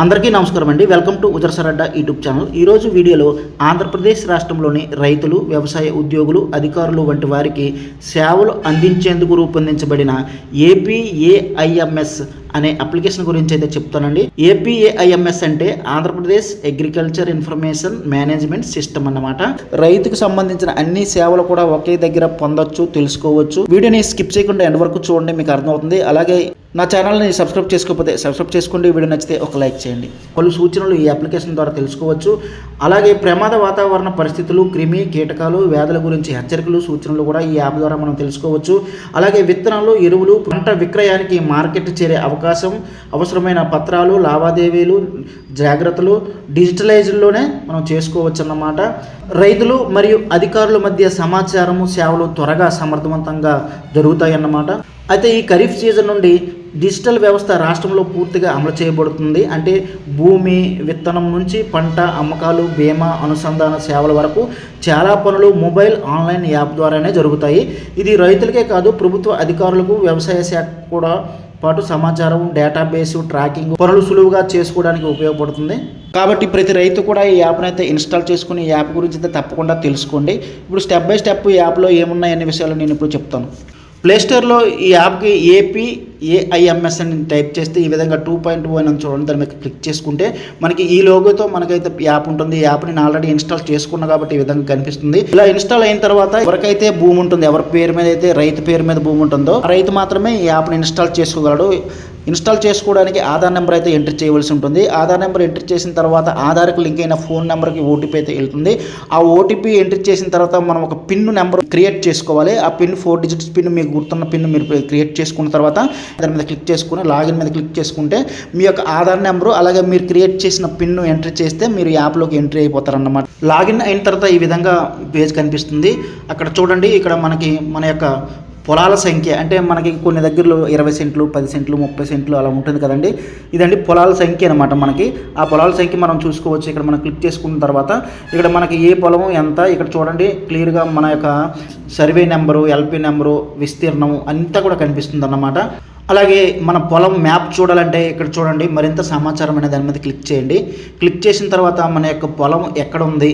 అందరికీ నమస్కారం అండి. వెల్కమ్ టు ఉజరసరడ్డ యూట్యూబ్ ఛానల్. ఈరోజు వీడియోలో ఆంధ్రప్రదేశ్ రాష్ట్రంలోని రైతులు వ్యవసాయ ఉద్యోగులు అధికారులు వంటి వారికి సేవలు అందించేందుకు రూపొందించబడిన ఏపీఏఐఎంఎస్ అనే అప్లికేషన్ గురించి అయితే చెప్తానండి. ఏపీఏఐఎంఎస్ అంటే Andhra Pradesh agriculture information management system అన్నమాట. రైతుకు సంబంధించిన అన్ని సేవలు కూడా ఒకే దగ్గర పొందొచ్చు తెలుసుకోవచ్చు. వీడియోని స్కిప్ చేయకుండా ఎండ్ వరకు చూడండి మీకు అర్థమవుతుంది. అలాగే నా ఛానల్ని సబ్స్క్రైబ్ చేసుకోకపోతే సబ్స్క్రైబ్ చేసుకోండి. వీడియో నచ్చితే ఒక లైక్ చేయండి. పలు సూచనలు ఈ అప్లికేషన్ ద్వారా తెలుసుకోవచ్చు. అలాగే ప్రమాద వాతావరణ పరిస్థితులు క్రిమి కీటకాలు వ్యాధుల గురించి హెచ్చరికలు సూచనలు కూడా ఈ యాప్ ద్వారా మనం తెలుసుకోవచ్చు. అలాగే విత్తనాలు ఎరువులు పంట విక్రయానికి మార్కెట్ చేరే అవకాశం అవకాశం అవసరమైన పత్రాలు లావాదేవీలు జాగ్రత్తలు డిజిటలైజ్లోనే మనం చేసుకోవచ్చు అన్నమాట రైతులు మరియు అధికారుల మధ్య సమాచారము సేవలు త్వరగా సమర్థవంతంగా జరుగుతాయి అన్నమాట అయితే ఈ ఖరీఫ్ సీజన్ నుండి డిజిటల్ వ్యవస్థ రాష్ట్రంలో పూర్తిగా అమలు చేయబడుతుంది. అంటే భూమి విత్తనం నుంచి పంట అమ్మకాలు బీమా అనుసంధాన సేవల వరకు చాలా పనులు మొబైల్ ఆన్లైన్ యాప్ ద్వారానే జరుగుతాయి. ఇది రైతులకే కాదు ప్రభుత్వ అధికారులకు వ్యవసాయ శాఖ కూడా పాటు సమాచారం డేటాబేస్ ట్రాకింగ్ పనులు సులువుగా చేసుకోవడానికి ఉపయోగపడుతుంది. కాబట్టి ప్రతి రైతు కూడా ఈ యాప్ని అయితే ఇన్స్టాల్ చేసుకుని ఈ యాప్ గురించి అయితే తప్పకుండా తెలుసుకోండి. ఇప్పుడు స్టెప్ బై స్టెప్ ఈ యాప్లో ఏమున్నాయి విషయాలు నేను ఇప్పుడు చెప్తాను. ప్లేస్టోర్లో ఈ యాప్కి ఏపీ ఏఐఎంఎస్ అని టైప్ చేస్తే ఈ విధంగా టూ పాయింట్ వన్ అని చూడండి. దాని మీద క్లిక్ చేసుకుంటే మనకి ఈ లోగోతో మనకైతే యాప్ ఉంటుంది. ఈ యాప్ని నేను ఆల్రెడీ ఇన్స్టాల్ చేసుకున్నా కాబట్టి ఈ విధంగా కనిపిస్తుంది. ఇలా ఇన్స్టాల్ అయిన తర్వాత ఎవరికైతే భూమి ఉంటుంది ఎవరి పేరు మీద అయితే రైతు పేరు మీద భూమి ఉంటుందో రైతు మాత్రమే ఈ యాప్ని ఇన్స్టాల్ చేసుకోగలడు. ఇన్స్టాల్ చేసుకోవడానికి ఆధార్ నెంబర్ అయితే ఎంటర్ చేయవలసి ఉంటుంది. ఆధార్ నెంబర్ ఎంటర్ చేసిన తర్వాత ఆధార్కు లింక్ అయిన ఫోన్ నెంబర్కి ఓటీపీ అయితే వెళ్తుంది. ఆ ఓటీపీ ఎంటర్ చేసిన తర్వాత మనం ఒక పిన్ నెంబర్ క్రియేట్ చేసుకోవాలి. ఆ పిన్ ఫోర్ డిజిట్స్ పిన్ మీకు గుర్తున్న పిన్ మీరు క్రియేట్ చేసుకున్న తర్వాత దాని మీద క్లిక్ చేసుకుని లాగిన్ మీద క్లిక్ చేసుకుంటే మీ యొక్క ఆధార్ నెంబరు అలాగే మీరు క్రియేట్ చేసిన పిన్ ఎంటర్ చేస్తే మీరు యాప్లోకి ఎంట్రీ అయిపోతారన్నమాట. లాగిన్ అయిన తర్వాత ఈ విధంగా పేజ్ కనిపిస్తుంది. అక్కడ చూడండి ఇక్కడ మనకి మన యొక్క పొలాల సంఖ్య అంటే మనకి కొన్ని దగ్గరలో ఇరవై సెంట్లు పది సెంట్లు ముప్పై సెంట్లు అలా ఉంటుంది కదండి. ఇదండి పొలాల సంఖ్య అనమాట మనకి. ఆ పొలాల సంఖ్య మనం చూసుకోవచ్చు. ఇక్కడ మనం క్లిక్ చేసుకున్న తర్వాత ఇక్కడ మనకి ఏ పొలం ఎంత ఇక్కడ చూడండి క్లియర్గా మన యొక్క సర్వే నెంబరు ఎల్పి నెంబరు విస్తీర్ణం అంతా కూడా కనిపిస్తుంది అన్నమాట అలాగే మన పొలం మ్యాప్ చూడాలంటే ఇక్కడ చూడండి మరింత సమాచారం అనే దాని మీద క్లిక్ చేయండి. క్లిక్ చేసిన తర్వాత మన యొక్క పొలం ఎక్కడ ఉంది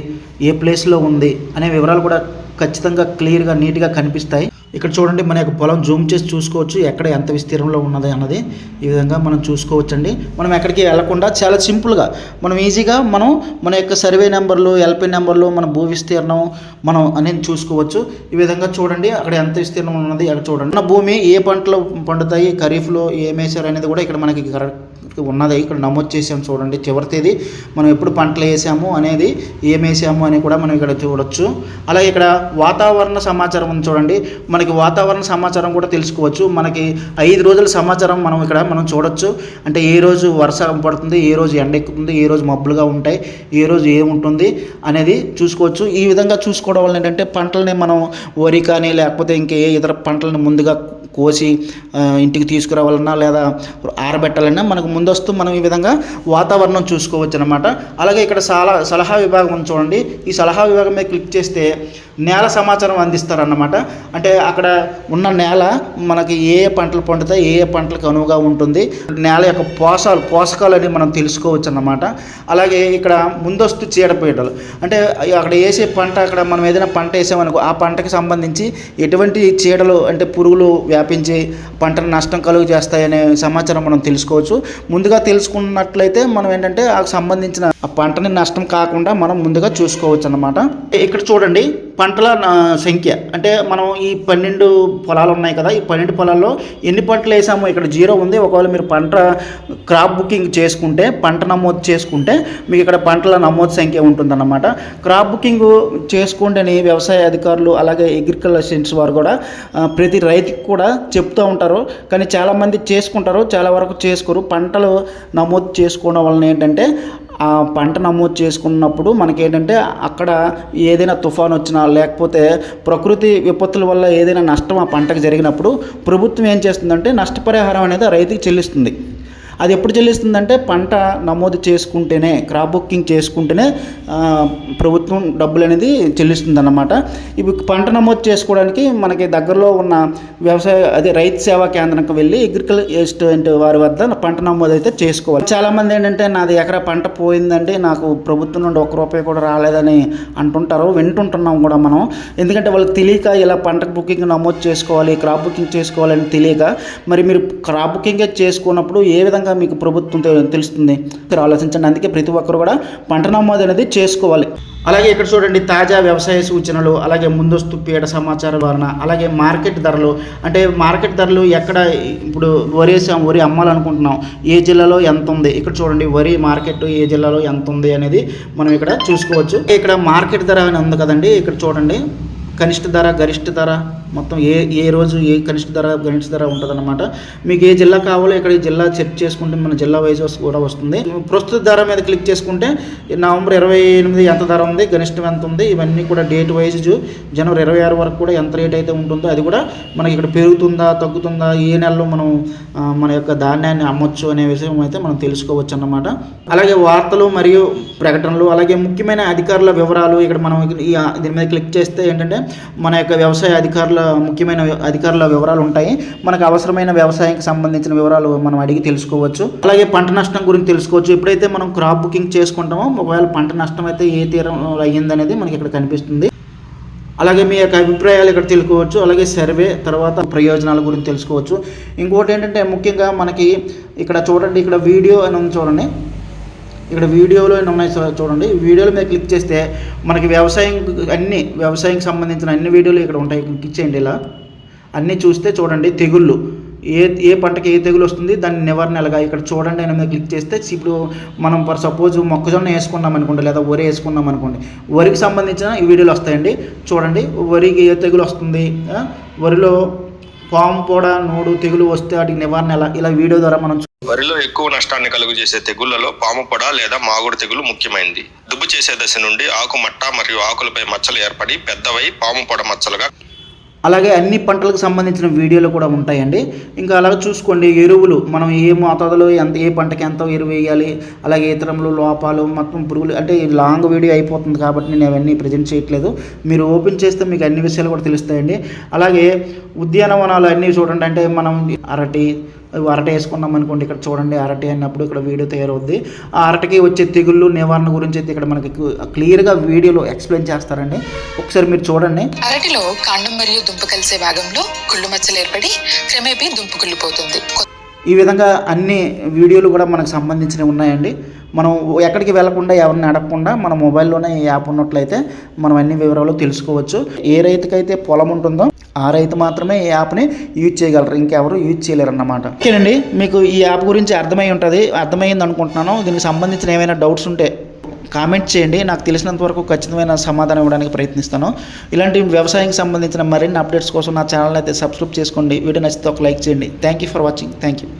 ఏ ప్లేస్లో ఉంది అనే వివరాలు కూడా ఖచ్చితంగా క్లియర్గా నీట్గా కనిపిస్తాయి. ఇక్కడ చూడండి మన యొక్క పొలం జూమ్ చేసి చూసుకోవచ్చు. ఎక్కడ ఎంత విస్తీర్ణంలో ఉన్నది అన్నది ఈ విధంగా మనం చూసుకోవచ్చండి. మనం ఎక్కడికి వెళ్ళకుండా చాలా సింపుల్గా మనం ఈజీగా మనం మన యొక్క సర్వే నెంబర్లు ఎల్పీ నెంబర్లు మన భూ విస్తీర్ణం మనం అనేది చూసుకోవచ్చు. ఈ విధంగా చూడండి అక్కడ ఎంత విస్తీర్ణం ఉన్నది అక్కడ చూడండి. మన భూమి ఏ పంటలు పండుతాయి ఖరీఫ్లో ఏమేశారు అనేది కూడా ఇక్కడ మనకి కరెక్ట్ ఉన్నది. ఇక్కడ నమోదు చేసాము చూడండి. చివరి తేదీ మనం ఎప్పుడు పంటలు వేసాము అనేది ఏం వేసాము అని కూడా మనం ఇక్కడ చూడొచ్చు. అలాగే ఇక్కడ వాతావరణ సమాచారం ఉంది చూడండి. మనకి వాతావరణ సమాచారం కూడా తెలుసుకోవచ్చు. మనకి ఐదు రోజుల సమాచారం మనం ఇక్కడ మనం చూడొచ్చు. అంటే ఏ రోజు వర్షం పడుతుంది ఏ రోజు ఎండ ఎక్కుతుంది ఏ రోజు మబ్బులుగా ఉంటాయి ఏ రోజు ఏముంటుంది అనేది చూసుకోవచ్చు. ఈ విధంగా చూసుకోవడం వల్ల ఏంటంటే పంటలని మనం వరి కానీ లేకపోతే ఇంకే ఇతర పంటలను ముందుగా కోసి ఇంటికి తీసుకురావాలన్నా లేదా ఆరబెట్టాలన్నా మనకు ముందు ముందస్తు మనం ఈ విధంగా వాతావరణం చూసుకోవచ్చు అనమాట అలాగే ఇక్కడ సలహా సలహా విభాగం చూడండి. ఈ సలహా విభాగం మీద క్లిక్ చేస్తే నేల సమాచారం అందిస్తారన్నమాట. అంటే అక్కడ ఉన్న నేల మనకి ఏ ఏ పంటలు పండుతాయి ఏ ఏ పంటలకు అనువుగా ఉంటుంది నేల యొక్క పోషాలు పోషకాలు అని మనం తెలుసుకోవచ్చు అన్నమాట అలాగే ఇక్కడ ముందస్తు చీడపీడలు. అంటే అక్కడ వేసే పంట అక్కడ మనం ఏదైనా పంట వేసామనుకో ఆ పంటకి సంబంధించి ఎటువంటి చీడలు అంటే పురుగులు వ్యాపించి పంటను నష్టం కలుగు చేస్తాయనే సమాచారం మనం తెలుసుకోవచ్చు. ముందుగా తెలుసుకున్నట్లయితే మనం ఏంటంటే ఆ సంబంధించిన ఆ పంటని నష్టం కాకుండా మనం ముందుగా చూసుకోవచ్చు అనమాట ఇక్కడ చూడండి పంటల సంఖ్య. అంటే మనం ఈ పన్నెండు పొలాలు ఉన్నాయి కదా ఈ పన్నెండు పొలాల్లో ఎన్ని పంటలు వేసామో? ఇక్కడ జీరో ఉంది. ఒకవేళ మీరు పంట క్రాప్ బుకింగ్ చేసుకుంటే పంట నమోదు చేసుకుంటే మీకు ఇక్కడ పంటల నమోదు సంఖ్య ఉంటుందన్నమాట. క్రాప్ బుకింగ్ చేసుకోండి వ్యవసాయ అధికారులు అలాగే అగ్రికల్చర్స్ వారు కూడా ప్రతి రైతుకి కూడా చెప్తూ ఉంటారు. కానీ చాలామంది చేసుకుంటారు చాలా వరకు చేసుకోరు. పంట పంటలు నమోదు చేసుకోవడం వలన ఏంటంటే ఆ పంట నమోదు చేసుకున్నప్పుడు మనకేంటంటే అక్కడ ఏదైనా తుఫాన్ వచ్చినా లేకపోతే ప్రకృతి విపత్తుల వల్ల ఏదైనా నష్టం ఆ పంటకు జరిగినప్పుడు ప్రభుత్వం ఏం చేస్తుందంటే నష్టపరిహారం అనేది రైతుకి చెల్లిస్తుంది. అది ఎప్పుడు చెల్లిస్తుందంటే పంట నమోదు చేసుకుంటేనే క్రాప్ బుకింగ్ చేసుకుంటేనే ప్రభుత్వం డబ్బులు అనేది చెల్లిస్తుంది అన్నమాట ఇవి పంట నమోదు చేసుకోవడానికి మనకి దగ్గరలో ఉన్న వ్యవసాయ అదే రైతు సేవా కేంద్రంకి వెళ్ళి అగ్రికల్చర్ వారి వద్ద పంట నమోదు అయితే చేసుకోవాలి. చాలామంది ఏంటంటే నాది ఎకరా పంట పోయిందండి నాకు ప్రభుత్వం నుండి ఒక్క రూపాయి కూడా రాలేదని అంటుంటారు వింటుంటున్నాం కూడా మనం. ఎందుకంటే వాళ్ళకి తెలియక ఇలా పంట బుకింగ్ నమోదు చేసుకోవాలి క్రాప్ బుకింగ్ చేసుకోవాలని తెలియక మరి మీరు క్రాప్ బుకింగ్ చేసుకున్నప్పుడు ఏ విధంగా మీకు ప్రభుత్వం తెలుస్తుంది. మీరు ఆలోచించండి. అందుకే ప్రతి ఒక్కరు కూడా పంట నమోదు అనేది చేసుకోవాలి. అలాగే ఇక్కడ చూడండి తాజా వ్యవసాయ సూచనలు అలాగే ముందస్తు పీడ సమాచార వలన అలాగే మార్కెట్ ధరలు. అంటే మార్కెట్ ధరలు ఎక్కడ ఇప్పుడు వరి వేసాం వరి అమ్మాలనుకుంటున్నాం. ఏ జిల్లాలో ఎంత ఉంది ఇక్కడ చూడండి వరి మార్కెట్ ఏ జిల్లాలో ఎంత ఉంది అనేది మనం ఇక్కడ చూసుకోవచ్చు. ఇక్కడ మార్కెట్ ధర అని ఉంది కదండి. ఇక్కడ చూడండి కనిష్ట ధర గరిష్ట ధర. మొత్తం ఏ ఏ రోజు ఏ కనిష్ట ధర గరిష్ట ధర ఉంటుందన్నమాట. మీకు ఏ జిల్లా కావాలో ఇక్కడ ఈ జిల్లా చెక్ చేసుకుంటే మన జిల్లా వైజ్ కూడా వస్తుంది. ప్రస్తుత ధర మీద క్లిక్ చేసుకుంటే నవంబర్ ఇరవై ఎనిమిది ఎంత ధర ఉంది గరిష్టం ఎంత ఉంది ఇవన్నీ కూడా డేట్ వైజ్ జనవరి ఇరవై ఆరు వరకు కూడా ఎంత రేట్ అయితే ఉంటుందో అది కూడా మనకి ఇక్కడ పెరుగుతుందా తగ్గుతుందా ఏ నెలలో మనం మన యొక్క ధాన్యాన్ని అమ్మొచ్చు అనే విషయం అయితే మనం తెలుసుకోవచ్చు అన్నమాట అలాగే వార్తలు మరియు ప్రకటనలు అలాగే ముఖ్యమైన అధికారుల వివరాలు ఇక్కడ మనం దీని మీద క్లిక్ చేస్తే ఏంటంటే మన యొక్క వ్యవసాయ అధికారుల ముఖ్యమైన అధికారుల వివరాలు ఉంటాయి. మనకు అవసరమైన వ్యవసాయానికి సంబంధించిన వివరాలు మనం అడిగి తెలుసుకోవచ్చు. అలాగే పంట నష్టం గురించి తెలుసుకోవచ్చు. ఎప్పుడైతే మనం క్రాప్ బుకింగ్ చేసుకుంటామో ఒకవేళ పంట నష్టం అయితే ఏ తీరంలో అయ్యిందనేది మనకి ఇక్కడ కనిపిస్తుంది. అలాగే మీ యొక్క అభిప్రాయాలు ఇక్కడ తెలుసుకోవచ్చు. అలాగే సర్వే తర్వాత ప్రయోజనాల గురించి తెలుసుకోవచ్చు. ఇంకోటి ఏంటంటే ముఖ్యంగా మనకి ఇక్కడ చూడండి ఇక్కడ వీడియో అని ఉంది చూడండి. ఇక్కడ వీడియోలో ఉన్నాయి చూడండి. వీడియోలో మీరు క్లిక్ చేస్తే మనకి వ్యవసాయం అన్ని వ్యవసాయంకి సంబంధించిన అన్ని వీడియోలు ఇక్కడ ఉంటాయి. క్లిక్ చేయండి ఇలా. అన్నీ చూస్తే చూడండి తెగుళ్ళు. ఏ ఏ పంటకి ఏ తెగులు వస్తుంది దాన్ని నివారణ ఎలాగా? ఇక్కడ చూడండి అని మీద క్లిక్ చేస్తే ఇప్పుడు మనం ఫర్ సపోజ్ మొక్కజొన్న వేసుకున్నాం అనుకోండి లేదా వరి వేసుకున్నాం అనుకోండి. వరికి సంబంధించిన ఈ వీడియోలు వస్తాయండి. చూడండి. వరికి ఏ తెగులు వస్తుంది? వరిలో పాము పొడ నోడు తెగులు వస్తే వాటికి నివారణ ఎలా? ఇలా వీడియో ద్వారా మనం వరిలో ఎక్కువ నష్టాన్ని కలుగు చేసే తెగుళ్ళలో పాము పొడ లేదా మాగుడు తెగులు ముఖ్యమైనది దుబ్బు చేసే దశ నుండి ఆకు మట్ట మరియు ఆకులపై మచ్చలు ఏర్పడి పెద్దవై పాము పొడ మచ్చలుగా అలాగే అన్ని పంటలకు సంబంధించిన వీడియోలు కూడా ఉంటాయండి. ఇంకా అలాగే చూసుకోండి ఎరువులు. మనం ఏ మోతాదులో ఎంత ఏ పంటకి ఎంత ఎరువు వేయాలి అలాగే ఇతరంలో లోపాలు మొత్తం పురుగులు అంటే లాంగ్ వీడియో అయిపోతుంది కాబట్టి నేను అవన్నీ ప్రజెంట్ చేయట్లేదు. మీరు ఓపెన్ చేస్తే మీకు అన్ని విషయాలు కూడా తెలుస్తాయండి. అలాగే ఉద్యానవనాలు అన్నీ చూడండి అంటే మనం అరటి అరటి వేసుకున్నాం అనుకోండి ఇక్కడ చూడండి అరటి అన్నప్పుడు ఇక్కడ వీడియో తయారవుద్ది. ఆ అరటికి వచ్చే తెగుళ్ళు నివారణ గురించి అయితే ఇక్కడ మనకి క్లియర్గా వీడియోలో ఎక్స్ప్లెయిన్ చేస్తారండి. ఒకసారి మీరు చూడండి. అరటిలో కాండం మరియు దుంప కలిసే భాగంలో కుళ్ళు మచ్చలు ఏర్పడి క్రమేపీ దుంప కుళ్ళిపోతుంది. ఈ విధంగా అన్ని వీడియోలు కూడా మనకు సంబంధించినవి ఉన్నాయండి. మనం ఎక్కడికి వెళ్ళకుండా ఎవరిని అడగకుండా మన మొబైల్లోనే ఈ యాప్ ఉన్నట్లయితే మనం అన్ని వివరాలు తెలుసుకోవచ్చు. ఏ రైతుకైతే పొలం ఉంటుందో ఆ రైతు మాత్రమే ఈ యాప్ని యూజ్ చేయగలరు. ఇంకెవరు యూజ్ చేయలేరు అన్నమాట ఓకేనండి మీకు ఈ యాప్ గురించి అర్థమై ఉంటుంది. అర్థమైంది అనుకుంటున్నాను దీనికి సంబంధించిన ఏమైనా డౌట్స్ ఉంటే కామెంట్ చేయండి. నాకు తెలిసినంత వరకు ఖచ్చితమైన సమాధానం ఇవ్వడానికి ప్రయత్నిస్తాను. ఇలాంటి వ్యవసాయానికి సంబంధించిన మరిన్ని అప్డేట్స్ కోసం నా ఛానల్ అయితే సబ్స్క్రైబ్ చేసుకోండి. వీడియో నచ్చితే ఒక లైక్ చేయండి. Thank you for watching thank you